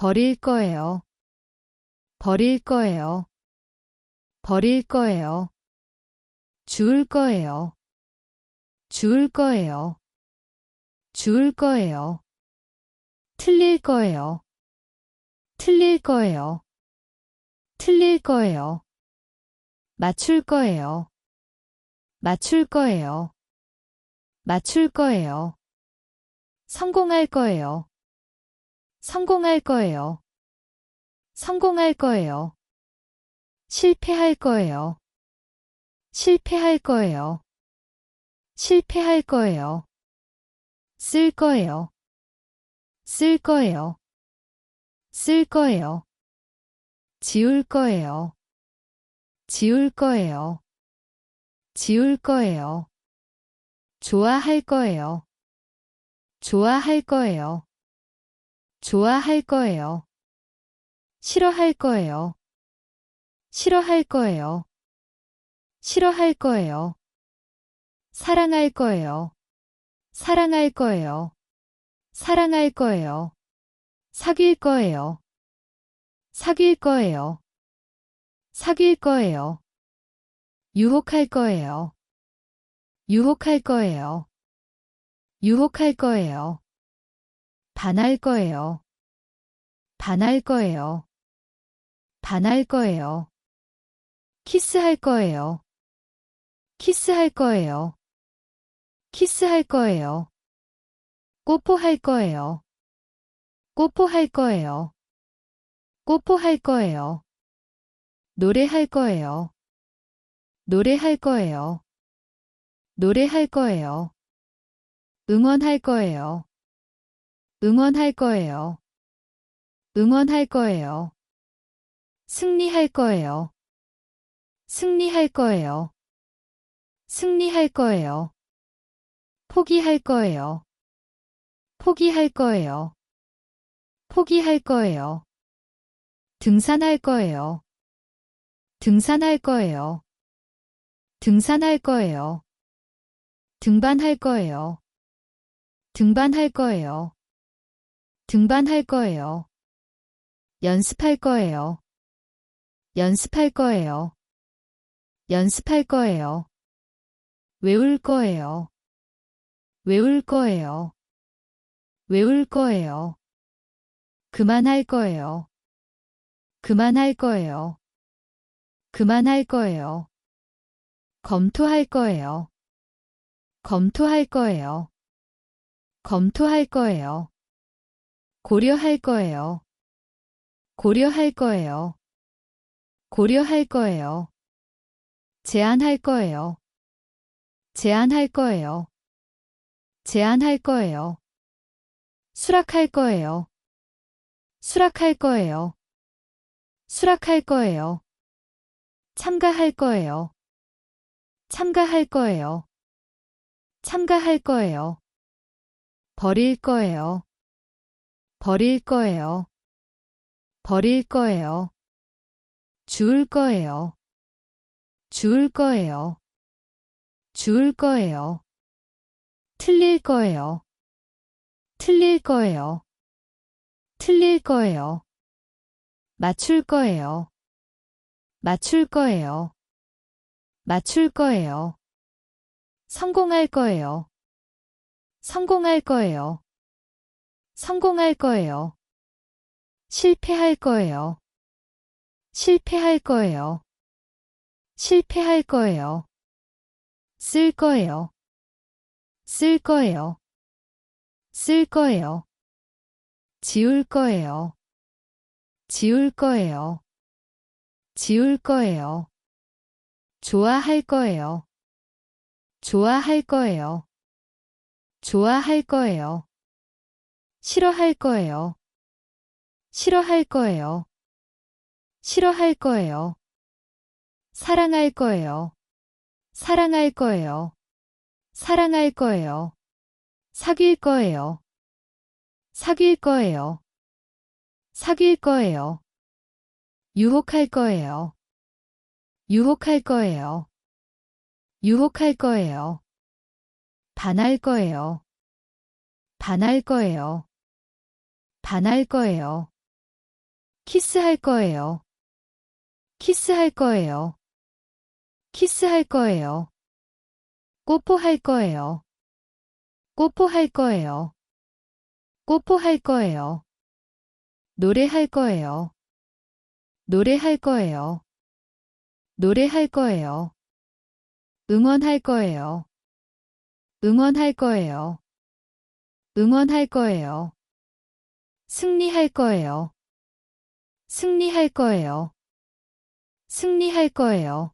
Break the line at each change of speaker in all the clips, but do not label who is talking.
버릴 거예요. 버릴 거예요. 버릴 거예요. 주울 거예요. 주울 거예요. 주울 거예요. 틀릴 거예요. 틀릴 거예요. 틀릴 거예요. 맞출 거예요. 맞출 거예요. 맞출 거예요. 성공할 거예요. 성공할 거예요. 성공할 거예요. 실패할 거예요. 실패할 거예요. 실패할 거예요. 쓸 거예요. 쓸 거예요. 쓸 거예요. 지울 거예요. 지울 거예요. 지울 거예요. 좋아할 거예요. 좋아할 거예요. 좋아할 거예요. 싫어할 거예요. 싫어할 거예요. 싫어할 거예요. 사랑할 거예요. 사랑할 거예요. 사랑할 거예요. 사귈 거예요. 사귈 거예요. 사귈 거예요. 유혹할 거예요. 유혹할 거예요. 유혹할 거예요. 반할 거예요. 반할 거예요. 반할 거예요. 키스할 거예요. 키스할 거예요. 키스할 거예요. 뽀뽀할 거예요. 뽀뽀할 거예요. 뽀뽀할 거예요. 노래할 거예요. 노래할 거예요. 노래할 거예요. 응원할 거예요. 응원할 거예요. 응원할 거예요. 승리할 거예요. 승리할 거예요. 승리할 거예요. 포기할 거예요. 포기할 거예요. 포기할 거예요. 등산할 거예요. 등산할 거예요. 등산할 거예요. 등반할 거예요. 등반할 거예요. 등반할 거예요. 연습할 거예요. 연습할 거예요. 연습할 거예요. 외울 거예요. 외울 거예요. 외울 거예요. 그만할 거예요. 그만할 거예요. 그만할 거예요. 검토할 거예요. 검토할 거예요. 검토할 거예요. 고려할 거예요. 고려할 거예요. 고려할 거예요. 제안할 거예요. 제안할 거예요. 제안할 거예요. 수락할 거예요. 수락할 거예요. 수락할 거예요. 참가할 거예요. 참가할 거예요. 참가할 거예요. 버릴 거예요. 버릴 거예요. 버릴 거예요. 주울 거예요. 주울 거예요. 주울 거예요. 틀릴 거예요. 틀릴 거예요. 틀릴 거예요. 맞출 거예요. 맞출 거예요. 맞출 거예요. 성공할 거예요. 성공할 거예요. 성공할 거예요. 실패할 거예요. 실패할 거예요. 실패할 거예요. 쓸 거예요. 쓸 거예요. 쓸 거예요. 지울 거예요. 지울 거예요. 지울 거예요. 좋아할 거예요. 좋아할 거예요. 좋아할 거예요. 싫어할 거예요. 싫어할 거예요. 싫어할 거예요. 사랑할 거예요. 사랑할 거예요. 사랑할 거예요. 사귈 거예요. 사귈 거예요. 사귈 거예요. 유혹할 거예요. 유혹할 거예요. 유혹할 거예요. 반할 거예요. 반할 거예요. 반할 거예요. 키스할 거예요. 키스할 거예요. 키스할 거예요. 뽀뽀할 거예요. 뽀뽀할 거예요. 뽀뽀할 거예요. 노래할 거예요. 노래할 거예요. 노래할 거예요. 응원할 거예요. 응원할 거예요. 응원할 거예요. 승리할 거예요. 승리할 거예요. 승리할 거예요.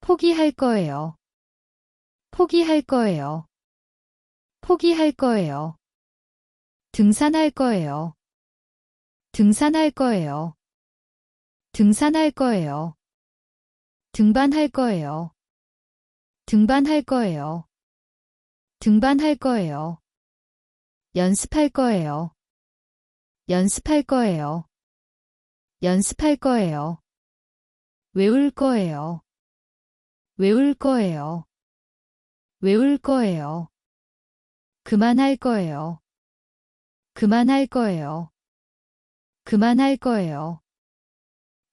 포기할 거예요. 포기할 거예요. 포기할 거예요. 등산할 거예요. 등산할 거예요. 등산할 거예요. 등반할 거예요. 등반할 거예요. 등반할 거예요. 연습할 거예요. 연습할 거예요. 연습할 거예요. 외울 거예요. 외울 거예요. 외울 거예요. 그만할 거예요. 그만할 거예요. 그만할 거예요.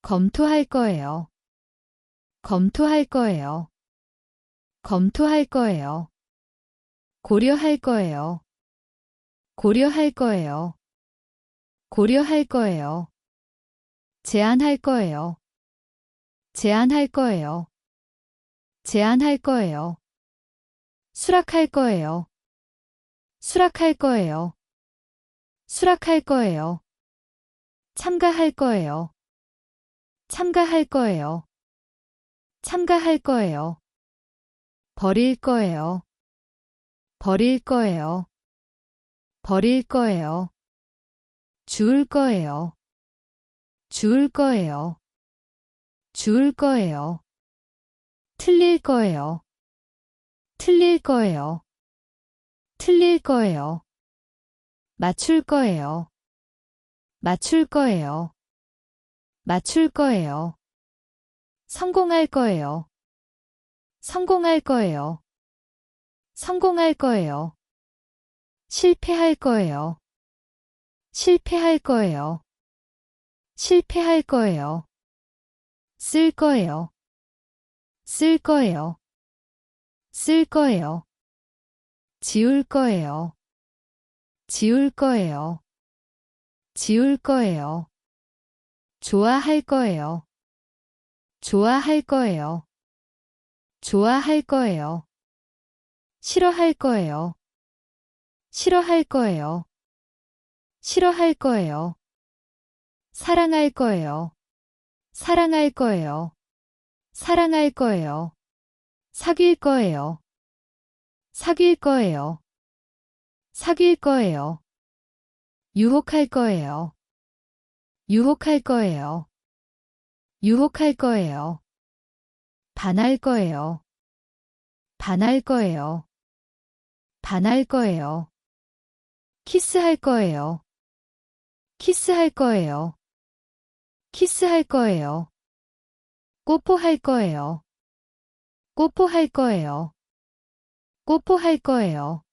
검토할 거예요. 검토할 거예요. 검토할 거예요. 고려할 거예요. 고려할 거예요. 고려할 거예요. 제안할 거예요. 제안할 거예요. 제안할 거예요. 수락할 거예요. 수락할 거예요. 수락할 거예요. 참가할 거예요. 참가할 거예요. 참가할 거예요. 버릴 거예요. 버릴 거예요. 버릴 거예요. 주울 거예요. 주울 거예요. 주울 거예요. 틀릴 거예요. 틀릴 거예요. 틀릴 거예요. 맞출 거예요. 맞출 거예요. 맞출 거예요. 성공할 거예요. 성공할 거예요. 성공할 거예요. 실패할 거예요. 실패할 거예요. 실패할 거예요. 쓸 거예요. 쓸 거예요. 쓸 거예요. 지울 거예요. 지울 거예요. 지울 거예요. 좋아할 거예요. 좋아할 거예요. 좋아할 거예요. 싫어할 거예요. 싫어할 거예요. 싫어할 거예요. 사랑할 거예요. 사랑할 거예요. 사랑할 거예요. 사귈 거예요. 사귈 거예요. 사귈 거예요. 유혹할 거예요. 유혹할 거예요. 유혹할 거예요. 반할 거예요. 반할 거예요. 반할 거예요. 키스할 거예요. 키스할 거예요. 키스할 거예요. 뽀뽀할 거예요. 뽀뽀할 거예요. 뽀뽀할 거예요.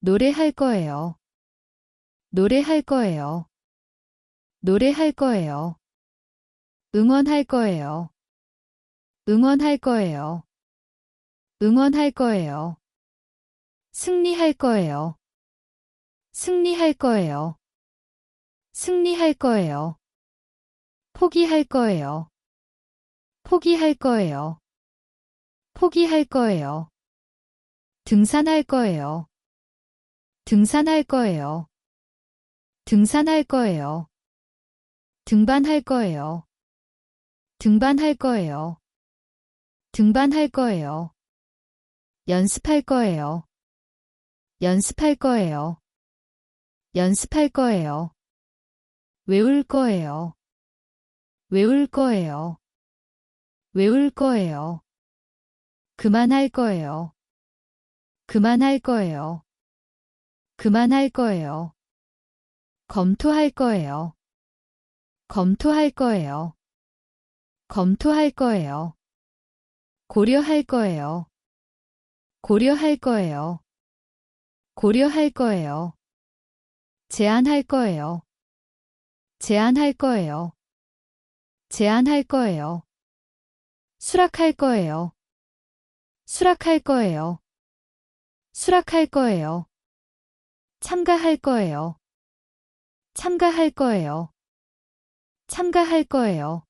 노래할 거예요. 노래할 거예요. 노래할 거예요. 응원할 거예요. 응원할 거예요. 응원할 거예요. 승리할 거예요. 승리할 거예요. 승리할 거예요. 포기할 거예요. 포기할 거예요. 포기할 거예요. 등산할 거예요. 등산할 거예요. 등산할 거예요. 등반할 거예요. 등반할 거예요. 등반할 거예요. 연습할 거예요. 연습할 거예요. 연습할 거예요. 외울 거예요. 외울 거예요. 외울 거예요. 그만할 거예요. 그만할 거예요. 그만할 거예요. 검토할 거예요. 검토할 거예요. 검토할 거예요. 고려할 거예요. 고려할 거예요. 고려할 거예요. 제안할 거예요. 제안할 거예요. 제안할 거예요. 수락할 거예요. 수락할 거예요. 수락할 거예요. 참가할 거예요. 참가할 거예요. 참가할 거예요.